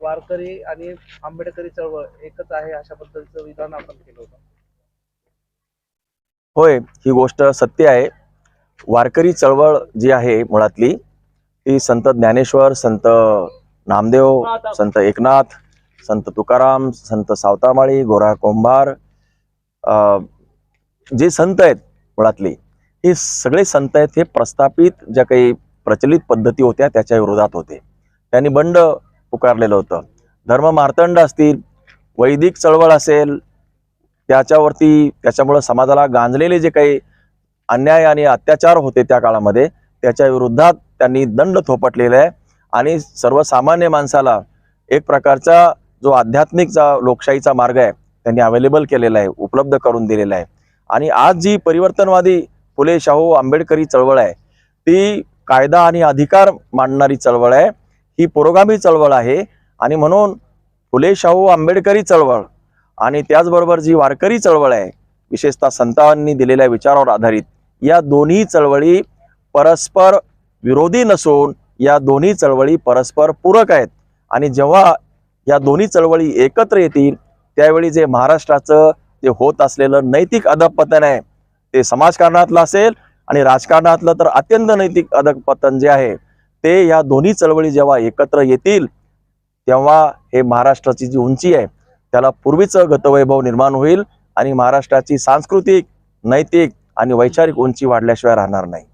वारकरी आणि आंबेडकरी चळवळ एकच आहे अशा पद्धतीचं विधान आपण केलं होतं. होय ही गोष्ट सत्य आहे. वारकरी चळवळ जी आहे मुळातली ती संत ज्ञानेश्वर संत नामदेव संत एकनाथ संत तुकाराम संत सावतामाळी गोरा कोंभार अं, जे संत आहेत मुळातली हे सगळे संत आहेत हे प्रस्थापित ज्या काही प्रचलित पद्धती होत्या त्याच्या विरोधात होते. त्यांनी बंड पुकारलेलं होतं. धर्म मार्तंड असतील वैदिक चळवळ असेल त्याच्यावरती त्याच्यामुळं समाजाला गांजलेले जे काही अन्याय आणि अत्याचार होते त्या काळामध्ये त्याच्या विरोधात त्यांनी दंड थोपटलेला आहे. आणि सर्वसामान्य माणसाला एक प्रकारचा जो आध्यात्मिकचा लोकशाहीचा मार्ग आहे त्यांनी अवेलेबल केलेला आहे उपलब्ध करून दिलेला आहे. आणि आज जी परिवर्तनवादी फुले शाहू आंबेडकरी चळवळ आहे ती कायदा आणि अधिकार मांडणारी चळवळ आहे. ही पुरोगामी चळवळ आहे आणि म्हणून फुले शाहू आंबेडकरी चळवळ आणि त्याचबरोबर जी वारकरी चळवळ आहे विशेषतः संतांनी दिलेल्या विचारावर आधारित या दोन्ही चळवळी परस्पर विरोधी नसून या दोन्ही चळवळी परस्पर पूरक आहेत. आणि जेव्हा या दोन्ही चळवळी एकत्र येतील त्यावेळी जे महाराष्ट्राचं जे होत असलेलं नैतिक अधपतन आहे ते समाजकारणातलं असेल आणि राजकारणातलं तर अत्यंत नैतिक अधपतन जे आहे ते या दोन्ही चळवळी जेव्हा एकत्र येतील तेव्हा हे महाराष्ट्राची जी उंची आहे त्याला पूर्वीचं गतवैभव निर्माण होईल आणि महाराष्ट्राची सांस्कृतिक नैतिक आणि वैचारिक उंची वाढल्याशिवाय राहणार नाही.